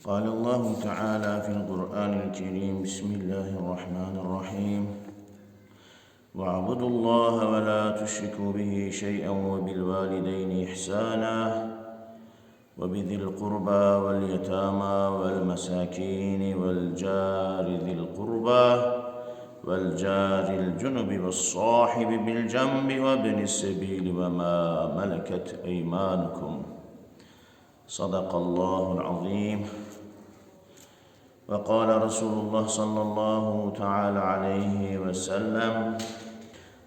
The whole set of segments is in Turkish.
قال الله تعالى في القرآن الكريم بسم الله الرحمن الرحيم. واعبدوا الله ولا تشركوا به شيئا وبالوالدين إحسانا وبذي القربى واليتامى والمساكين والجار ذي القربى والجار الجنب والصاحب بالجنب وابن السبيل وما ملكت أيمانكم. صدق الله العظيم. وقال رسول الله صلى الله تعالى عليه وسلم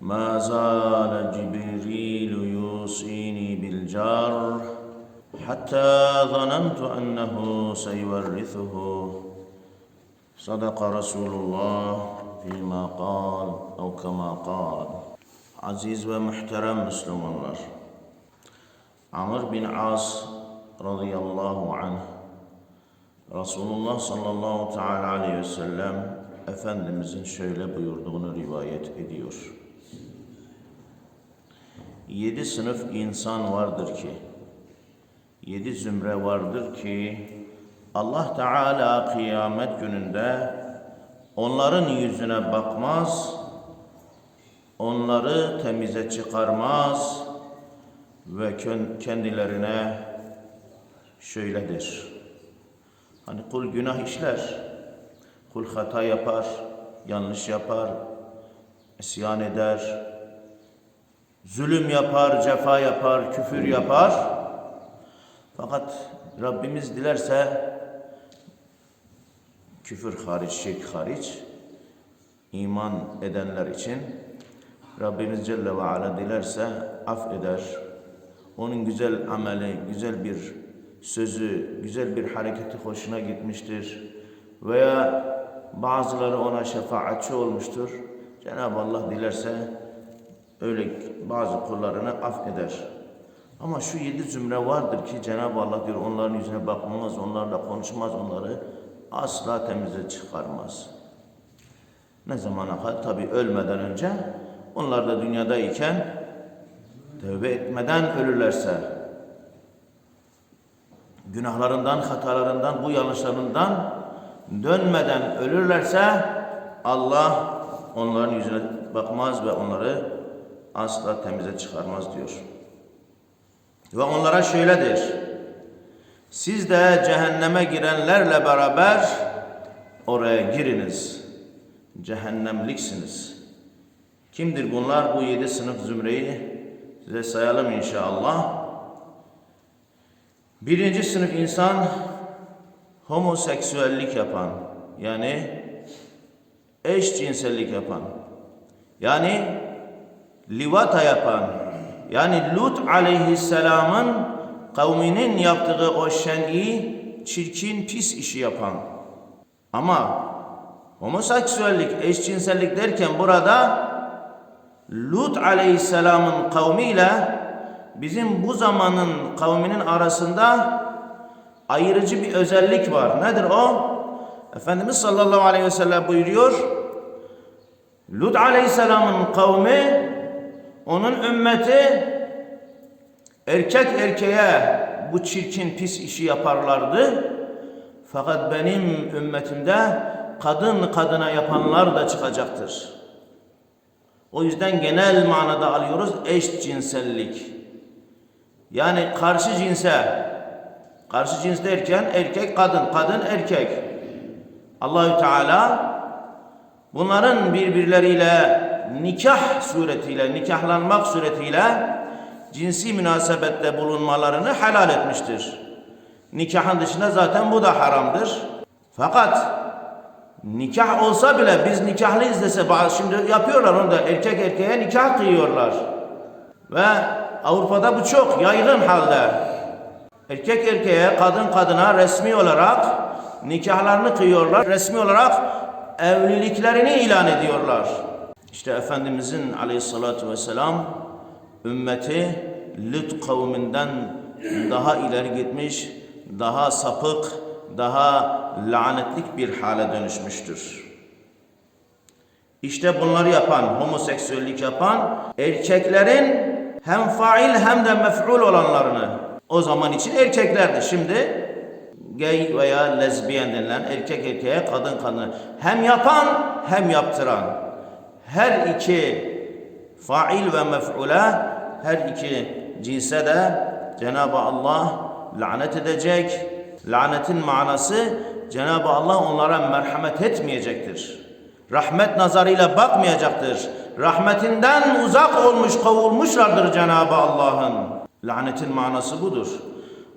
ما زال جبريل يوصيني بالجار حتى ظننت أنه سيورثه. صدق رسول الله فيما قال أو كما قال. عزيز ومحترم مسلمانlar Amr bin As radıyallahu anh Resulullah sallallahu teala aleyhi ve sellem Efendimizin şöyle buyurduğunu rivayet ediyor. Yedi sınıf insan vardır ki, yedi zümre vardır ki, Allah Teala kıyamet gününde onların yüzüne bakmaz, onları temize çıkarmaz ve kendilerine şöyledir. Hani kul günah işler, kul hata yapar, yanlış yapar, isyan eder, zulüm yapar, cefa yapar, küfür yapar. Fakat Rabbimiz dilerse küfür hariç, şirk hariç iman edenler için Rabbimiz Celle ve Ala dilerse affeder. Onun güzel ameli, güzel bir sözü, güzel bir hareketi hoşuna gitmiştir. Veya bazıları ona şefaatçi olmuştur. Cenab-ı Allah dilerse öyle bazı kullarını affeder. Ama şu yedi zümre vardır ki Cenab-ı Allah diyor onların yüzüne bakmaz, onlarla konuşmaz, onları asla temize çıkarmaz. Ne zamana kadar? Tabi ölmeden önce onlar da dünyadayken tövbe etmeden ölürlerse günahlarından, hatalarından, bu yanlışlarından dönmeden ölürlerse Allah onların yüzüne bakmaz ve onları asla temize çıkarmaz diyor. Ve onlara şöyledir. Siz de cehenneme girenlerle beraber oraya giriniz. Cehennemliksiniz. Kimdir bunlar? Bu yedi sınıf zümreyi size sayalım inşallah. Birinci sınıf insan homoseksüellik yapan yani eşcinsellik yapan yani livata yapan yani Lut aleyhisselamın kavminin yaptığı o şen'i çirkin pis işi yapan. Ama homoseksüellik eşcinsellik derken burada Lut aleyhisselamın kavmiyle bizim bu zamanın kavminin arasında ayırıcı bir özellik var. Nedir o? Efendimiz sallallahu aleyhi ve sellem buyuruyor. Lut aleyhisselamın kavmi, onun ümmeti erkek erkeğe bu çirkin pis işi yaparlardı. Fakat benim ümmetimde kadın kadına yapanlar da çıkacaktır. O yüzden genel manada alıyoruz eşcinsellik. Yani karşı cinse, karşı cins derken erkek kadın, kadın erkek. Allahü Teala bunların birbirleriyle nikah suretiyle, nikahlanmak suretiyle cinsi münasebette bulunmalarını helal etmiştir. Nikahın dışında zaten bu da haramdır. Fakat nikah olsa bile biz nikahlıyız dese şimdi yapıyorlar onu da erkek erkeğe nikah kıyıyorlar. Ve Avrupa'da bu çok yaygın halde. Erkek erkeğe, kadın kadına resmi olarak nikahlarını kıyıyorlar. Resmi olarak evliliklerini ilan ediyorlar. İşte Efendimizin aleyhissalatü vesselam ümmeti Lut kavminden daha ileri gitmiş, daha sapık, daha lanetlik bir hale dönüşmüştür. İşte bunları yapan, homoseksüellik yapan erkeklerin hem fail hem de mef'ul olanlarını o zaman için erkeklerdi. Şimdi gay veya lezbiyen denilen erkek erkeğe kadın kadına hem yapan hem yaptıran her iki fail ve mef'ule her iki cinse de Cenab-ı Allah lanet edecek. Lanetin manası Cenab-ı Allah onlara merhamet etmeyecektir. Rahmet nazarıyla bakmayacaktır. Rahmetinden uzak olmuş, kovulmuşlardır Cenab-ı Allah'ın. Lanetin manası budur.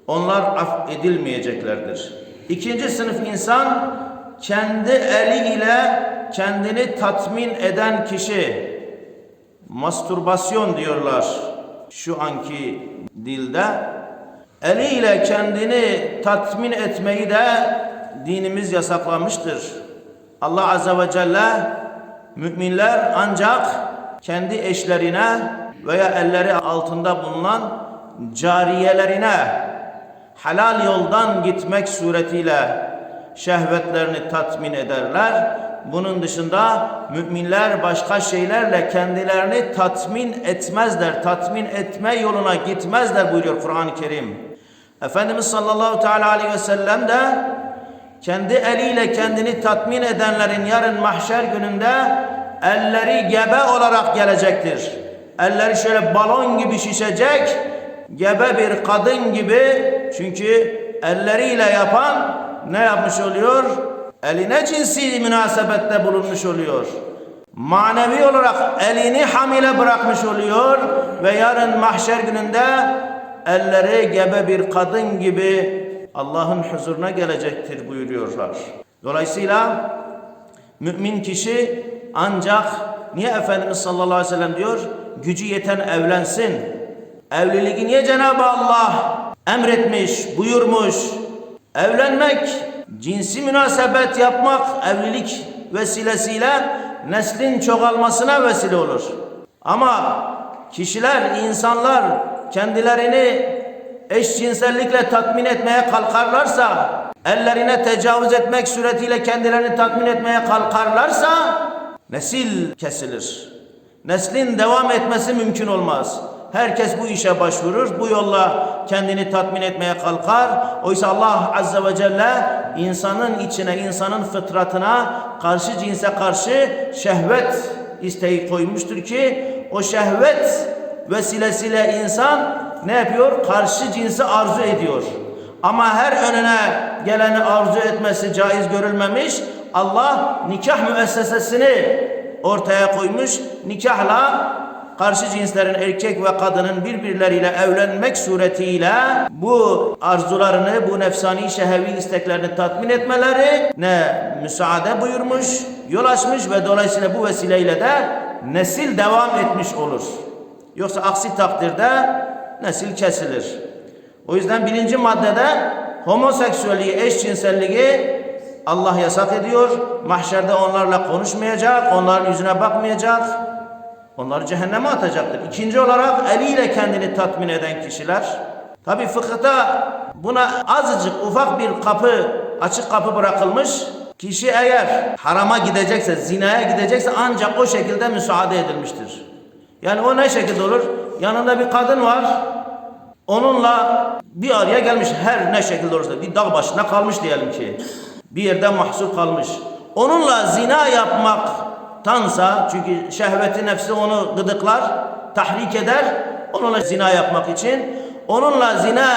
Onlar af edilmeyeceklerdir. İkinci sınıf insan kendi eliyle kendini tatmin eden kişi. Mastürbasyon diyorlar şu anki dilde. Eliyle kendini tatmin etmeyi de dinimiz yasaklamıştır. Allah Azze ve Celle müminler ancak kendi eşlerine veya elleri altında bulunan cariyelerine helal yoldan gitmek suretiyle şehvetlerini tatmin ederler. Bunun dışında müminler başka şeylerle kendilerini tatmin etmezler. Tatmin etme yoluna gitmezler buyuruyor Kur'an-ı Kerim. Efendimiz sallallahu teala aleyhi ve sellem de kendi eliyle kendini tatmin edenlerin yarın mahşer gününde elleri gebe olarak gelecektir. Elleri şöyle balon gibi şişecek, gebe bir kadın gibi çünkü elleriyle yapan ne yapmış oluyor? Eline cinsi münasebette bulunmuş oluyor. Manevi olarak elini hamile bırakmış oluyor ve yarın mahşer gününde elleri gebe bir kadın gibi Allah'ın huzuruna gelecektir buyuruyorlar. Dolayısıyla mümin kişi ancak niye Efendimiz sallallahu aleyhi ve sellem diyor? Gücü yeten evlensin. Evliliği niye Cenab-ı Allah emretmiş, buyurmuş? Evlenmek, cinsi münasebet yapmak evlilik vesilesiyle neslin çoğalmasına vesile olur. Ama kişiler, insanlar kendilerini eşcinsellikle tatmin etmeye kalkarlarsa, ellerine tecavüz etmek suretiyle kendilerini tatmin etmeye kalkarlarsa nesil kesilir. Neslin devam etmesi mümkün olmaz. Herkes bu işe başvurur, bu yolla kendini tatmin etmeye kalkar. Oysa Allah Azze ve Celle insanın içine, insanın fıtratına, karşı cinse karşı şehvet isteği koymuştur ki o şehvet vesilesiyle insan ne yapıyor? Karşı cinsi arzu ediyor. Ama her önüne geleni arzu etmesi caiz görülmemiş. Allah nikah müessesesini ortaya koymuş. Nikahla karşı cinslerin erkek ve kadının birbirleriyle evlenmek suretiyle bu arzularını, bu nefsani şehevi isteklerini tatmin etmeleri ne müsaade buyurmuş, yol açmış ve dolayısıyla bu vesileyle de nesil devam etmiş olur. Yoksa aksi takdirde nesil kesilir. O yüzden birinci maddede homoseksüelliği, eşcinselliği Allah yasak ediyor. Mahşerde onlarla konuşmayacak, onların yüzüne bakmayacak. Onları cehenneme atacaktır. İkinci olarak eliyle kendini tatmin eden kişiler. Tabi fıkıhta buna azıcık ufak bir kapı, açık kapı bırakılmış. Kişi eğer harama gidecekse, zinaya gidecekse ancak o şekilde müsaade edilmiştir. Yani o ne şekilde olur? Yanında bir kadın var. Onunla bir araya gelmiş her ne şekilde olursa bir dağ başına kalmış diyelim ki. Bir yerde mahsur kalmış. Onunla zina yapmaktansa çünkü şehveti nefsi onu gıdıklar, tahrik eder. Onunla zina yapmak için onunla zina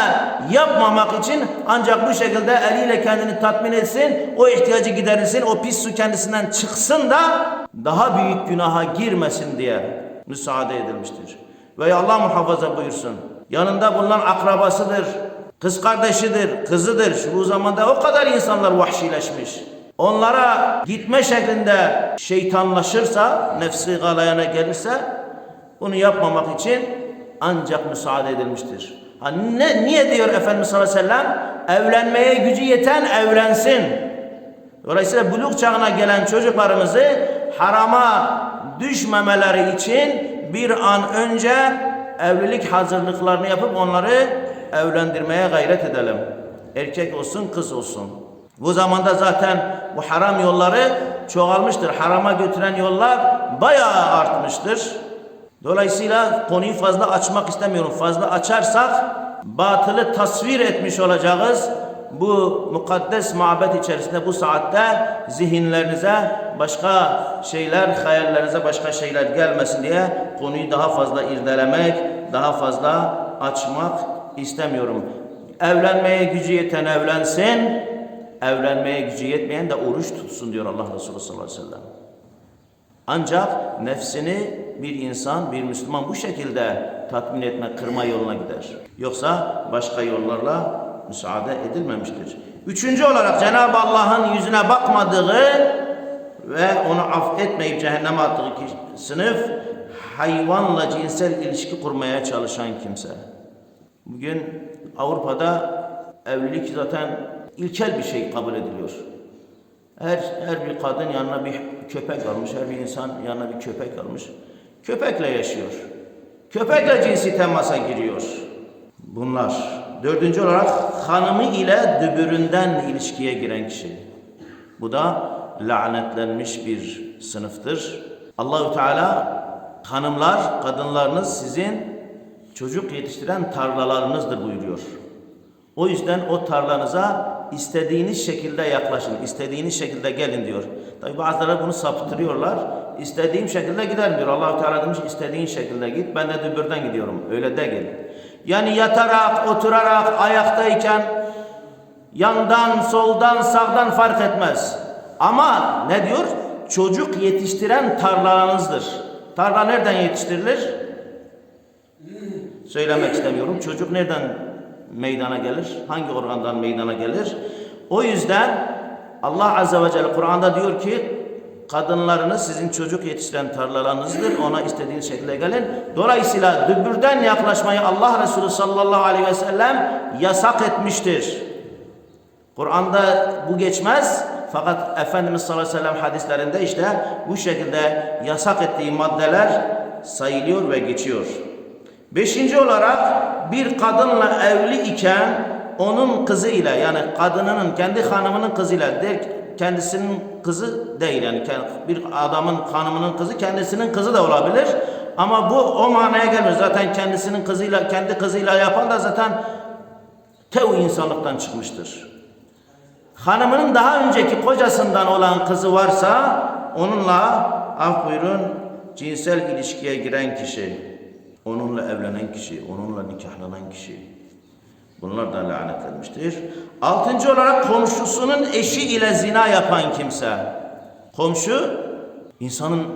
yapmamak için ancak bu şekilde eliyle kendini tatmin etsin, o ihtiyacı giderilsin, o pis su kendisinden çıksın da daha büyük günaha girmesin diye müsaade edilmiştir. Veya Allah muhafaza buyursun. Yanında bulunan akrabasıdır, kız kardeşidir, kızıdır. Şu zamanda o kadar insanlar vahşileşmiş. Onlara gitme şeklinde şeytanlaşırsa, nefsi galayana gelirse bunu yapmamak için ancak müsaade edilmiştir. Ha ne, niye diyor Efendimiz sallallahu aleyhi ve sellem? Evlenmeye gücü yeten evlensin. Dolayısıyla buluk çağına gelen çocuklarımızı harama düşmemeleri için bir an önce evlilik hazırlıklarını yapıp onları evlendirmeye gayret edelim. Erkek olsun, kız olsun. Bu zamanda zaten bu haram yolları çoğalmıştır. Harama götüren yollar bayağı artmıştır. Dolayısıyla konuyu fazla açmak istemiyorum. Fazla açarsak batılı tasvir etmiş olacağız. Bu mukaddes mabet içerisinde bu saatte zihinlerinize başka şeyler, hayallerinize başka şeyler gelmesin diye konuyu daha fazla irdelemek, daha fazla açmak istemiyorum. Evlenmeye gücü yeten evlensin, evlenmeye gücü yetmeyen de oruç tutsun diyor Allah Resulü sallallahu aleyhi ve sellem. Ancak nefsini bir insan, bir Müslüman bu şekilde tatmin etme, kırma yoluna gider. Yoksa başka yollarla müsaade edilmemiştir. Üçüncü olarak Cenab-ı Allah'ın yüzüne bakmadığı ve onu affetmeyip cehenneme attığı sınıf hayvanla cinsel ilişki kurmaya çalışan kimse. Bugün Avrupa'da evlilik zaten ilkel bir şey kabul ediliyor. Her, her bir kadın yanına bir köpek almış, her bir insan yanına bir köpek almış. Köpekle yaşıyor. Köpekle cinsi temasa giriyor. Bunlar. Dördüncü olarak hanımı ile dübüründen ilişkiye giren kişi. Bu da lanetlenmiş bir sınıftır. Allahü Teala hanımlar, kadınlarınız sizin çocuk yetiştiren tarlalarınızdır buyuruyor. O yüzden o tarlanıza istediğiniz şekilde yaklaşın, istediğiniz şekilde gelin diyor. Tabi bazıları bunu saptırıyorlar. İstediğim şekilde giderim diyor. allah Teala demiş istediğin şekilde git, ben de dübürden gidiyorum. Öyle değil. Yani yatarak, oturarak, ayaktayken yandan, soldan, sağdan fark etmez. Ama ne diyor? Çocuk yetiştiren tarlanızdır. Tarla nereden yetiştirilir? Söylemek istemiyorum. Çocuk nereden meydana gelir? Hangi organdan meydana gelir? O yüzden Allah Azze ve Celle Kur'an'da diyor ki kadınlarınız sizin çocuk yetiştiren tarlalarınızdır. Ona istediğiniz şekilde gelin. Dolayısıyla dübürden yaklaşmayı Allah Resulü sallallahu aleyhi ve sellem yasak etmiştir. Kur'an'da bu geçmez. Fakat Efendimiz sallallahu aleyhi ve sellem hadislerinde işte bu şekilde yasak ettiği maddeler sayılıyor ve geçiyor. Beşinci olarak bir kadınla evli iken onun kızıyla yani kadınının kendi hanımının kızıyla der kendisinin kızı değil yani bir adamın hanımının kızı kendisinin kızı da olabilir ama bu o manaya gelmiyor zaten kendisinin kızıyla kendi kızıyla yapan da zaten tev insanlıktan çıkmıştır. Hanımının daha önceki kocasından olan kızı varsa onunla af buyurun cinsel ilişkiye giren kişi onunla evlenen kişi, onunla nikahlanan kişi. Bunlar da lanetlenmiştir. Altıncı olarak komşusunun eşi ile zina yapan kimse. Komşu insanın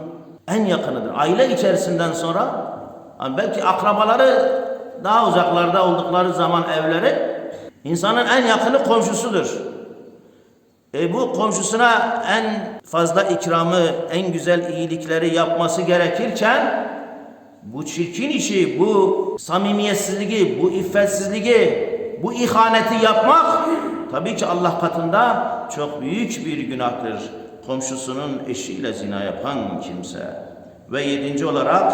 en yakınıdır. Aile içerisinden sonra yani belki akrabaları daha uzaklarda oldukları zaman evleri insanın en yakını komşusudur. E bu komşusuna en fazla ikramı, en güzel iyilikleri yapması gerekirken bu çirkin işi, bu samimiyetsizliği, bu iffetsizliği, bu ihaneti yapmak tabii ki Allah katında çok büyük bir günahtır. Komşusunun eşiyle zina yapan kimse. Ve yedinci olarak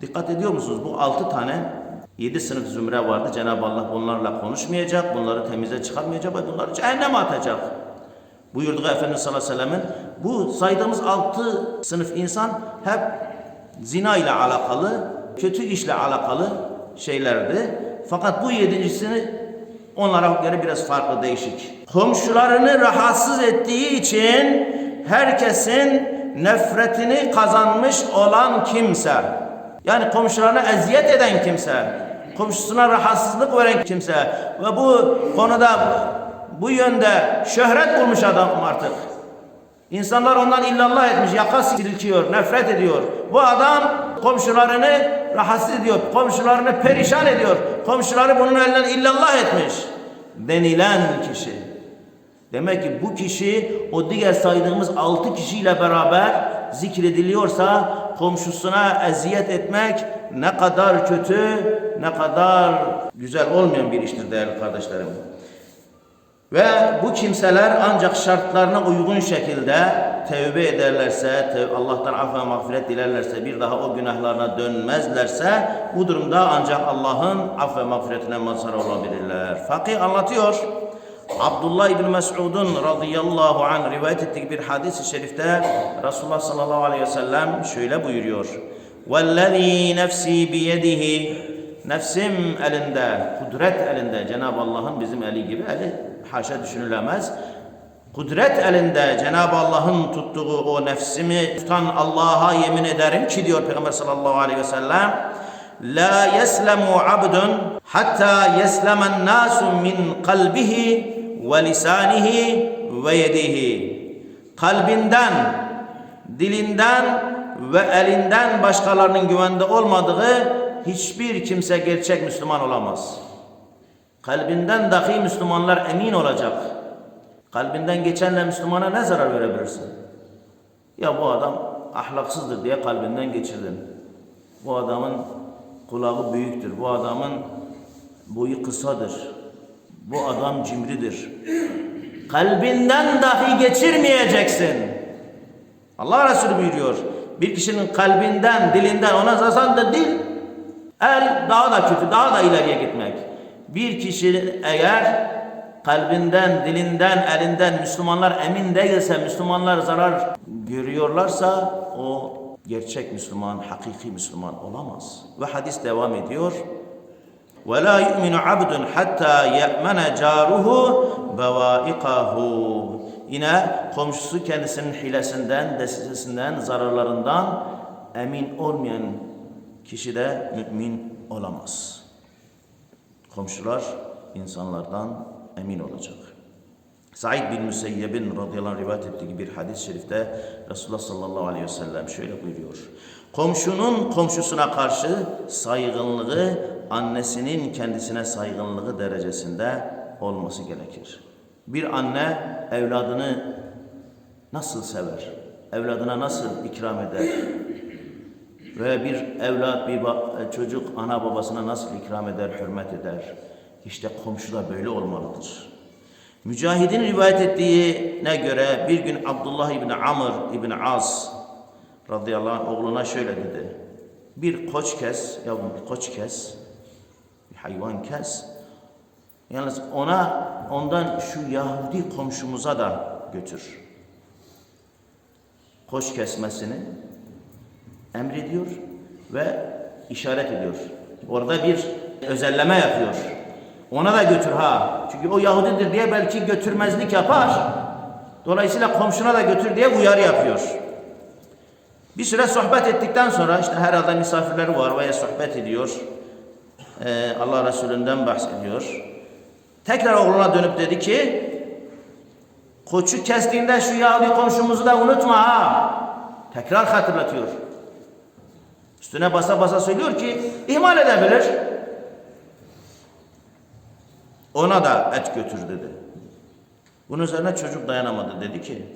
dikkat ediyor musunuz? Bu altı tane yedi sınıf zümre vardı. Cenab-ı Allah bunlarla konuşmayacak, bunları temize çıkarmayacak ve bunları cehenneme atacak. Buyurdu Efendimiz sallallahu aleyhi ve sellem'in bu saydığımız altı sınıf insan hep zina ile alakalı, kötü işle alakalı şeylerdi. Fakat bu yedincisini onlara göre biraz farklı değişik. Komşularını rahatsız ettiği için herkesin nefretini kazanmış olan kimse. Yani komşularına eziyet eden kimse, komşusuna rahatsızlık veren kimse ve bu konuda bu yönde şöhret bulmuş adam artık. İnsanlar ondan illallah etmiş, yaka silkiyor, nefret ediyor. Bu adam komşularını rahatsız ediyor, komşularını perişan ediyor. Komşuları bunun elinden illallah etmiş. Denilen kişi. Demek ki bu kişi o diğer saydığımız altı kişiyle beraber zikrediliyorsa komşusuna eziyet etmek ne kadar kötü, ne kadar güzel olmayan bir iştir değerli kardeşlerim. Ve bu kimseler ancak şartlarına uygun şekilde tevbe ederlerse, tev Allah'tan af ve mağfiret dilerlerse, bir daha o günahlarına dönmezlerse, bu durumda ancak Allah'ın af ve mağfiretine mazhar olabilirler. Fakih anlatıyor. Abdullah İbni Mes'ud'un radıyallahu anh rivayet ettiği bir hadis-i şerifte Resulullah sallallahu aleyhi ve sellem şöyle buyuruyor. وَالَّذ۪ي نَفْسِي بِيَدِهِ Nefsim elinde, kudret elinde. Cenab-ı Allah'ın bizim eli gibi eli haşa düşünülemez. Kudret elinde Cenab-ı Allah'ın tuttuğu o nefsimi tutan Allah'a yemin ederim ki diyor Peygamber sallallahu aleyhi ve sellem La yeslemu abdun hatta yeslemen nasu min kalbihi ve lisanihi ve yedihi. Kalbinden, dilinden ve elinden başkalarının güvende olmadığı hiçbir kimse gerçek Müslüman olamaz. Kalbinden dahi Müslümanlar emin olacak. Kalbinden geçenle Müslümana ne zarar verebilirsin? Ya bu adam ahlaksızdır diye kalbinden geçirdin. Bu adamın kulağı büyüktür. Bu adamın boyu kısadır. Bu adam cimridir. Kalbinden dahi geçirmeyeceksin. Allah Resulü buyuruyor. Bir kişinin kalbinden, dilinden ona zaten da dil, el daha da kötü, daha da ileriye gitmek. Bir kişi eğer kalbinden, dilinden, elinden Müslümanlar emin değilse, Müslümanlar zarar görüyorlarsa o gerçek Müslüman, hakiki Müslüman olamaz. Ve hadis devam ediyor. وَلَا يُؤْمِنُ عَبْدٌ حَتَّى يَأْمَنَ جَارُهُ بَوَائِقَهُ Yine komşusu kendisinin hilesinden, desisesinden, zararlarından emin olmayan kişi de mümin olamaz. Komşular insanlardan emin olacak. Said bin Müseyyeb'in radıyallahu anh rivayet ettiği bir hadis-i şerifte Resulullah sallallahu aleyhi ve sellem şöyle buyuruyor. Komşunun komşusuna karşı saygınlığı annesinin kendisine saygınlığı derecesinde olması gerekir. Bir anne evladını nasıl sever? Evladına nasıl ikram eder? Ve bir evlat, bir ba- çocuk ana babasına nasıl ikram eder, hürmet eder? İşte komşu da böyle olmalıdır. Mücahid'in rivayet ettiğine göre bir gün Abdullah İbni Amr İbni Az radıyallahu anh oğluna şöyle dedi. Bir koç kes, yavrum bir koç kes, bir hayvan kes. Yalnız ona, ondan şu Yahudi komşumuza da götür. Koç kesmesini emrediyor ve işaret ediyor. Orada bir özelleme yapıyor. Ona da götür ha. Çünkü o Yahudidir diye belki götürmezlik yapar. Dolayısıyla komşuna da götür diye uyarı yapıyor. Bir süre sohbet ettikten sonra işte herhalde misafirleri var veya sohbet ediyor. Ee, Allah Resulü'nden bahsediyor. Tekrar oğluna dönüp dedi ki koçu kestiğinde şu Yahudi komşumuzu da unutma ha. Tekrar hatırlatıyor. Üstüne basa basa söylüyor ki ihmal edebilir. Ona da et götür dedi. Bunun üzerine çocuk dayanamadı. Dedi ki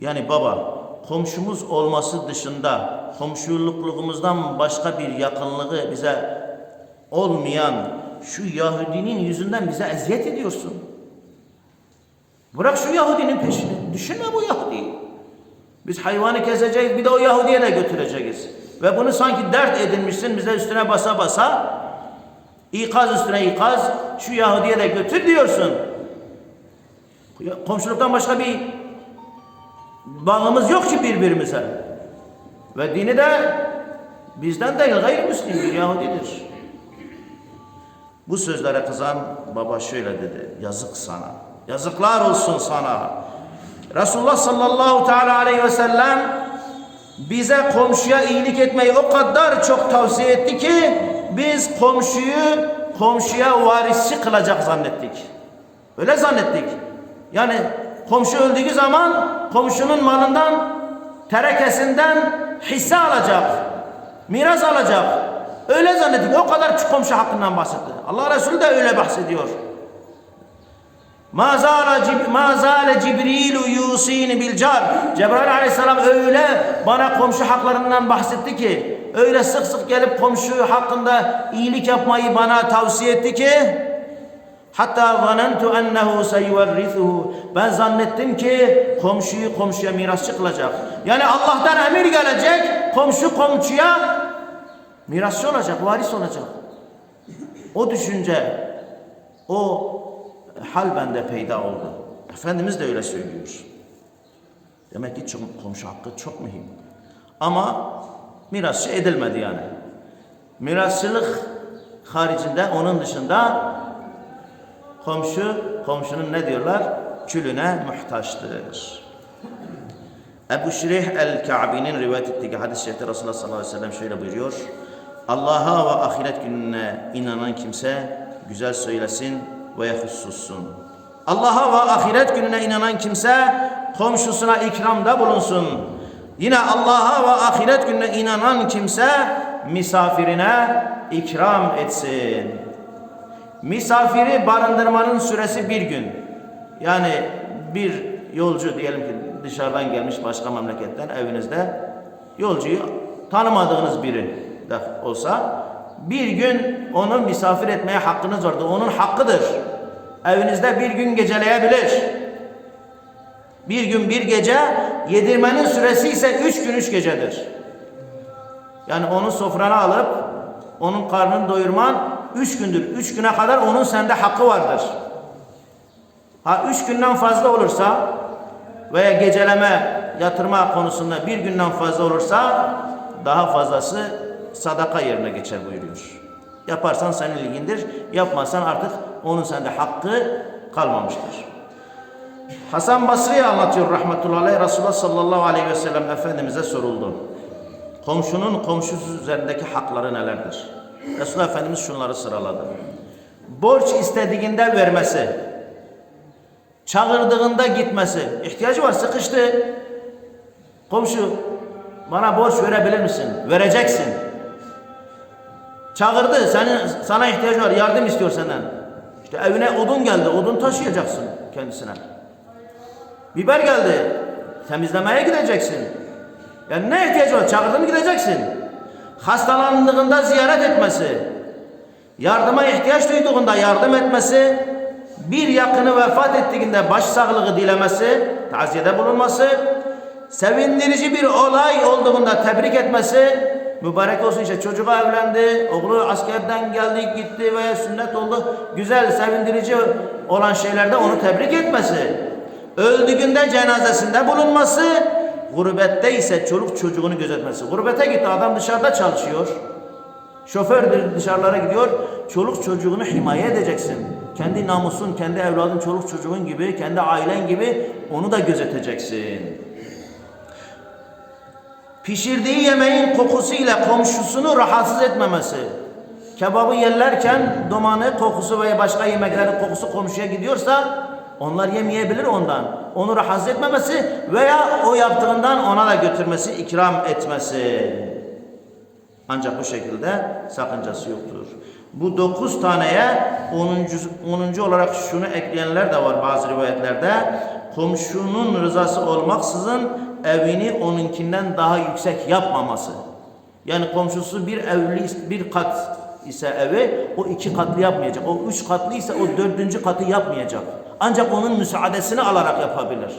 yani baba komşumuz olması dışında komşulukluğumuzdan başka bir yakınlığı bize olmayan şu Yahudinin yüzünden bize eziyet ediyorsun. Bırak şu Yahudinin peşini. Düşünme bu Yahudiyi. Biz hayvanı keseceğiz bir de o Yahudi'ye de götüreceğiz. Ve bunu sanki dert edinmişsin bize üstüne basa basa ikaz üstüne ikaz şu Yahudi'ye de götür diyorsun. Komşuluktan başka bir bağımız yok ki birbirimize. Ve dini de bizden değil gayrimüslim bir Yahudidir. Bu sözlere kızan baba şöyle dedi. Yazık sana. Yazıklar olsun sana. Resulullah sallallahu teala aleyhi ve sellem bize komşuya iyilik etmeyi o kadar çok tavsiye etti ki biz komşuyu komşuya varisçi kılacak zannettik. Öyle zannettik. Yani komşu öldüğü zaman komşunun malından, terekesinden hisse alacak. Miras alacak. Öyle zannettik. O kadar komşu hakkından bahsetti. Allah Resulü de öyle bahsediyor. Ma zâle Cibrilu yusini bil car. Cebrail aleyhisselam öyle bana komşu haklarından bahsetti ki öyle sık sık gelip komşu hakkında iyilik yapmayı bana tavsiye etti ki hatta zanentu ennehu seyuverrithuhu ben zannettim ki komşuyu komşuya mirasçı kılacak. Yani Allah'tan emir gelecek komşu komşuya mirasçı olacak, varis olacak. O düşünce, o hal bende peyda oldu. Efendimiz de öyle söylüyor. Demek ki çok, komşu hakkı çok mühim. Ama mirasçı edilmedi yani. Mirasçılık haricinde onun dışında komşu komşunun ne diyorlar? Külüne muhtaçtır. Ebu Şirih el-Ka'bi'nin rivayet ettiği hadis-i şerifte Resulullah sallallahu aleyhi ve sellem şöyle buyuruyor. Allah'a ve ahiret gününe inanan kimse güzel söylesin ve yahussussun. Allah'a ve ahiret gününe inanan kimse komşusuna ikramda bulunsun. Yine Allah'a ve ahiret gününe inanan kimse misafirine ikram etsin. Misafiri barındırmanın süresi bir gün. Yani bir yolcu diyelim ki dışarıdan gelmiş başka memleketten evinizde yolcuyu tanımadığınız biri de olsa bir gün onu misafir etmeye hakkınız vardır. Onun hakkıdır. Evinizde bir gün geceleyebilir. Bir gün bir gece yedirmenin süresi ise üç gün üç gecedir. Yani onu sofrana alıp onun karnını doyurman üç gündür. Üç güne kadar onun sende hakkı vardır. Ha üç günden fazla olursa veya geceleme, yatırma konusunda bir günden fazla olursa daha fazlası sadaka yerine geçer buyuruyor. Yaparsan senin ilgindir, yapmazsan artık onun sende hakkı kalmamıştır. Hasan Basri anlatıyor rahmetullahi aleyh. Resulullah sallallahu aleyhi ve sellem Efendimiz'e soruldu. Komşunun komşusu üzerindeki hakları nelerdir? Resulullah Efendimiz şunları sıraladı. Borç istediğinde vermesi, çağırdığında gitmesi, ihtiyacı var sıkıştı. Komşu bana borç verebilir misin? Vereceksin. Çağırdı, senin, sana ihtiyacı var, yardım istiyor senden. İşte evine odun geldi, odun taşıyacaksın kendisine. Biber geldi, temizlemeye gideceksin. Yani ne ihtiyacı var? Çağırdın gideceksin. Hastalandığında ziyaret etmesi, yardıma ihtiyaç duyduğunda yardım etmesi, bir yakını vefat ettiğinde başsağlığı dilemesi, taziyede bulunması, sevindirici bir olay olduğunda tebrik etmesi, mübarek olsun işte çocuğu evlendi, oğlu askerden geldi gitti veya sünnet oldu, güzel sevindirici olan şeylerde onu tebrik etmesi, öldüğünde cenazesinde bulunması, gurbette ise çoluk çocuğunu gözetmesi. Gurbete gitti adam dışarıda çalışıyor. Şofördür dışarılara gidiyor. Çoluk çocuğunu himaye edeceksin. Kendi namusun, kendi evladın, çoluk çocuğun gibi, kendi ailen gibi onu da gözeteceksin. Pişirdiği yemeğin kokusuyla komşusunu rahatsız etmemesi. Kebabı yerlerken dumanı kokusu veya başka yemeklerin kokusu komşuya gidiyorsa onlar yemeyebilir ondan. Onu rahatsız etmemesi veya o yaptığından ona da götürmesi, ikram etmesi. Ancak bu şekilde sakıncası yoktur. Bu dokuz taneye onuncu, onuncu olarak şunu ekleyenler de var bazı rivayetlerde. Komşunun rızası olmaksızın evini onunkinden daha yüksek yapmaması. Yani komşusu bir evli bir kat ise evi o iki katlı yapmayacak. O üç katlı ise o dördüncü katı yapmayacak. Ancak onun müsaadesini alarak yapabilir.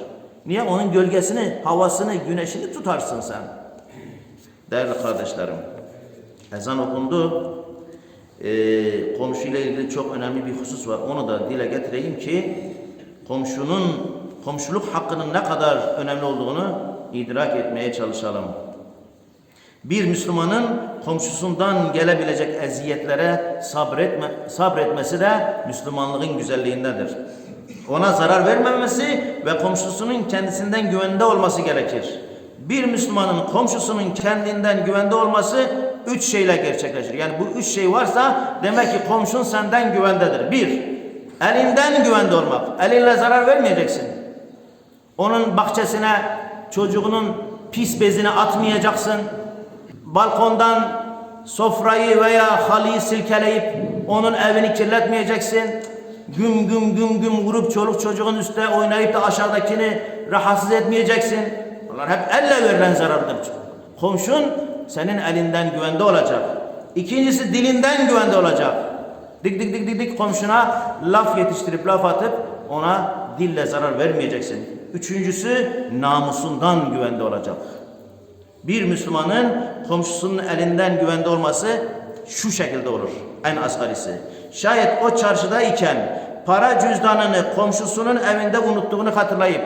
Niye? Onun gölgesini, havasını, güneşini tutarsın sen. Değerli kardeşlerim, ezan okundu. Ee, komşuyla ilgili çok önemli bir husus var. Onu da dile getireyim ki komşunun, komşuluk hakkının ne kadar önemli olduğunu idrak etmeye çalışalım. Bir Müslümanın komşusundan gelebilecek eziyetlere sabretme, sabretmesi de Müslümanlığın güzelliğindedir. Ona zarar vermemesi ve komşusunun kendisinden güvende olması gerekir. Bir Müslümanın komşusunun kendinden güvende olması üç şeyle gerçekleşir. Yani bu üç şey varsa demek ki komşun senden güvendedir. Bir, elinden güvende olmak. Elinle zarar vermeyeceksin. Onun bahçesine çocuğunun pis bezini atmayacaksın. Balkondan sofrayı veya halıyı silkeleyip onun evini kirletmeyeceksin. Güm güm güm güm vurup çoluk çocuğun üstte oynayıp da aşağıdakini rahatsız etmeyeceksin. Bunlar hep elle verilen zarardır. Komşun senin elinden güvende olacak. İkincisi dilinden güvende olacak. Dik dik dik dik dik komşuna laf yetiştirip laf atıp ona dille zarar vermeyeceksin. Üçüncüsü namusundan güvende olacak. Bir Müslümanın komşusunun elinden güvende olması şu şekilde olur. En asgarisi. Şayet o çarşıda iken para cüzdanını komşusunun evinde unuttuğunu hatırlayıp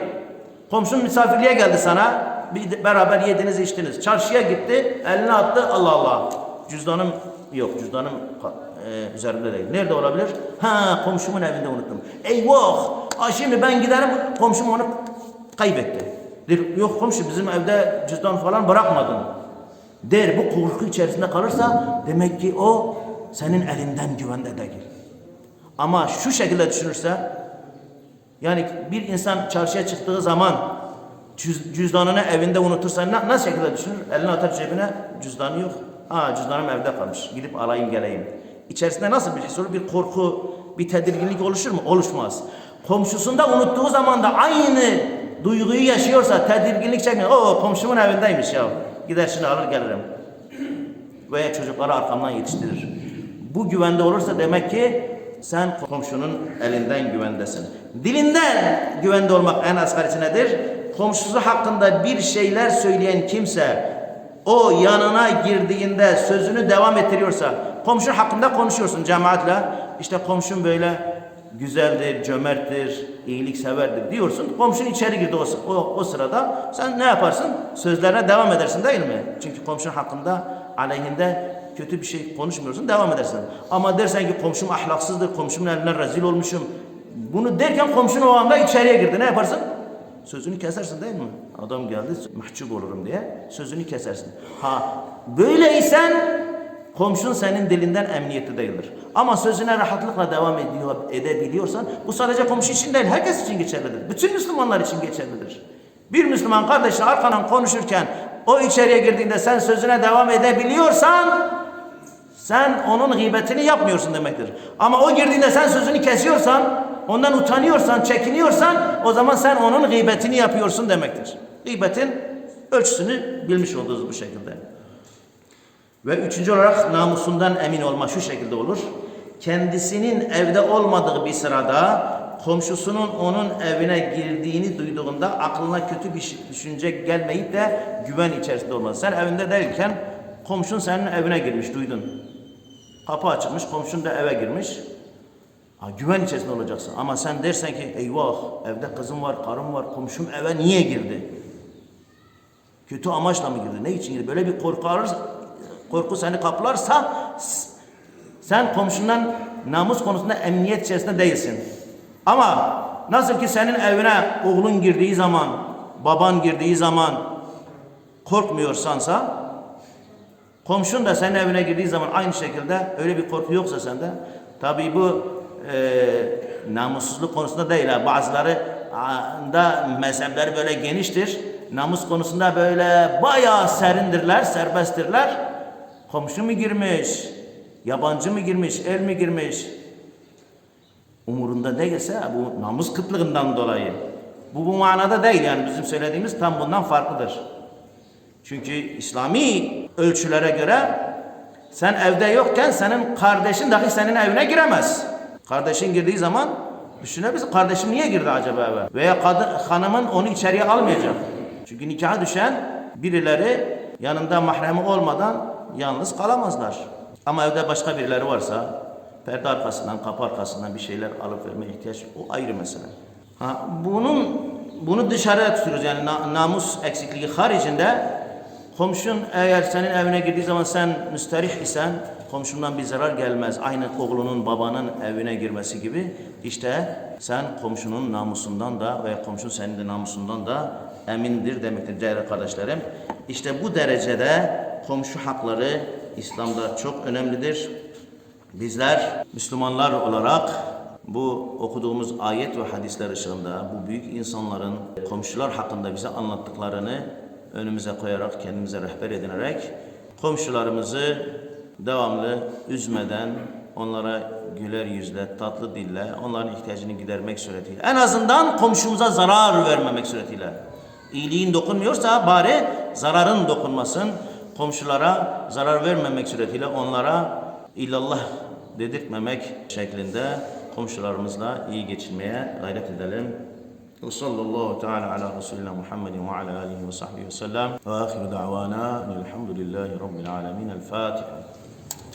komşun misafirliğe geldi sana bir beraber yediniz içtiniz. Çarşıya gitti eline attı Allah Allah. cüzdanım yok, cüzdanım e, üzerimde değil. Nerede olabilir? Ha komşumun evinde unuttum. Eyvah! Aa, şimdi ben giderim komşum onu kaybetti. Der, yok komşu bizim evde cüzdan falan bırakmadın. Der bu korku içerisinde kalırsa demek ki o senin elinden güvende değil. Ama şu şekilde düşünürse yani bir insan çarşıya çıktığı zaman cüz- cüzdanını evinde unutursa na- nasıl şekilde düşünür? Elini atar cebine cüzdanı yok. Aa cüzdanım evde kalmış. Gidip alayım geleyim. İçerisinde nasıl bir şey olur? Bir korku, bir tedirginlik oluşur mu? Oluşmaz. Komşusunda unuttuğu zaman da aynı duyguyu yaşıyorsa tedirginlik çekmiyor. O komşumun evindeymiş ya. Gider şimdi alır gelirim. Veya çocukları arkamdan yetiştirir. Bu güvende olursa demek ki sen komşunun elinden güvendesin. Dilinden güvende olmak en asgarisi nedir? Komşusu hakkında bir şeyler söyleyen kimse o yanına girdiğinde sözünü devam ettiriyorsa komşun hakkında konuşuyorsun cemaatle işte komşun böyle güzeldir, cömerttir, iyilikseverdir diyorsun. Komşun içeri girdi o, o, o sırada sen ne yaparsın? Sözlerine devam edersin değil mi? Çünkü komşun hakkında aleyhinde kötü bir şey konuşmuyorsun devam edersin. Ama dersen ki komşum ahlaksızdır, komşumun elinden rezil olmuşum. Bunu derken komşun o anda içeriye girdi. Ne yaparsın? Sözünü kesersin değil mi? Adam geldi mahcup olurum diye sözünü kesersin. Ha böyleysen komşun senin dilinden emniyette değildir. Ama sözüne rahatlıkla devam ediyor, edebiliyorsan bu sadece komşu için değil herkes için geçerlidir. Bütün Müslümanlar için geçerlidir. Bir Müslüman kardeşin arkadan konuşurken o içeriye girdiğinde sen sözüne devam edebiliyorsan sen onun gıybetini yapmıyorsun demektir. Ama o girdiğinde sen sözünü kesiyorsan, ondan utanıyorsan, çekiniyorsan o zaman sen onun gıybetini yapıyorsun demektir. Gıybetin ölçüsünü bilmiş olduğunuz bu şekilde. Ve üçüncü olarak namusundan emin olma şu şekilde olur. Kendisinin evde olmadığı bir sırada komşusunun onun evine girdiğini duyduğunda aklına kötü bir şey- düşünce gelmeyip de güven içerisinde olmaz. Sen evinde değilken komşun senin evine girmiş duydun. Kapı açılmış, komşun da eve girmiş. Ha, güven içerisinde olacaksın. Ama sen dersen ki eyvah evde kızım var, karım var, komşum eve niye girdi? Kötü amaçla mı girdi? Ne için girdi? Böyle bir korku alır, korku seni kaplarsa sen komşundan namus konusunda emniyet içerisinde değilsin. Ama nasıl ki senin evine oğlun girdiği zaman, baban girdiği zaman korkmuyorsansa Komşun da senin evine girdiği zaman aynı şekilde öyle bir korku yoksa sende. Tabii bu e, namussuzluk konusunda değil. Bazıları da mezhepleri böyle geniştir. Namus konusunda böyle bayağı serindirler, serbesttirler. Komşu mu girmiş, yabancı mı girmiş, el mi girmiş? Umurunda değilse bu namus kıtlığından dolayı. Bu bu manada değil yani bizim söylediğimiz tam bundan farklıdır. Çünkü İslami ölçülere göre sen evde yokken senin kardeşin dahi senin evine giremez. Kardeşin girdiği zaman düşünebilirsin. Kardeşim niye girdi acaba eve? Veya kadın, hanımın onu içeriye almayacak. Çünkü nikaha düşen birileri yanında mahremi olmadan yalnız kalamazlar. Ama evde başka birileri varsa perde arkasından, kapı arkasından bir şeyler alıp vermeye ihtiyaç o ayrı mesele. Ha, bunun bunu dışarıya tutuyoruz yani na- namus eksikliği haricinde Komşun eğer senin evine girdiği zaman sen müsterih isen komşundan bir zarar gelmez. Aynı oğlunun babanın evine girmesi gibi işte sen komşunun namusundan da veya komşun senin de namusundan da emindir demektir değerli kardeşlerim. İşte bu derecede komşu hakları İslam'da çok önemlidir. Bizler Müslümanlar olarak bu okuduğumuz ayet ve hadisler ışığında bu büyük insanların komşular hakkında bize anlattıklarını önümüze koyarak, kendimize rehber edinerek komşularımızı devamlı üzmeden, onlara güler yüzle, tatlı dille, onların ihtiyacını gidermek suretiyle, en azından komşumuza zarar vermemek suretiyle. İyiliğin dokunmuyorsa bari zararın dokunmasın komşulara zarar vermemek suretiyle onlara illallah dedirtmemek şeklinde komşularımızla iyi geçinmeye gayret edelim. Ve sallallahu teala ala Resulina Muhammedin ve ala alihi ve sahbihi ve sellem. Ve ahiru da'vana elhamdülillahi rabbil alemin. El Fatiha.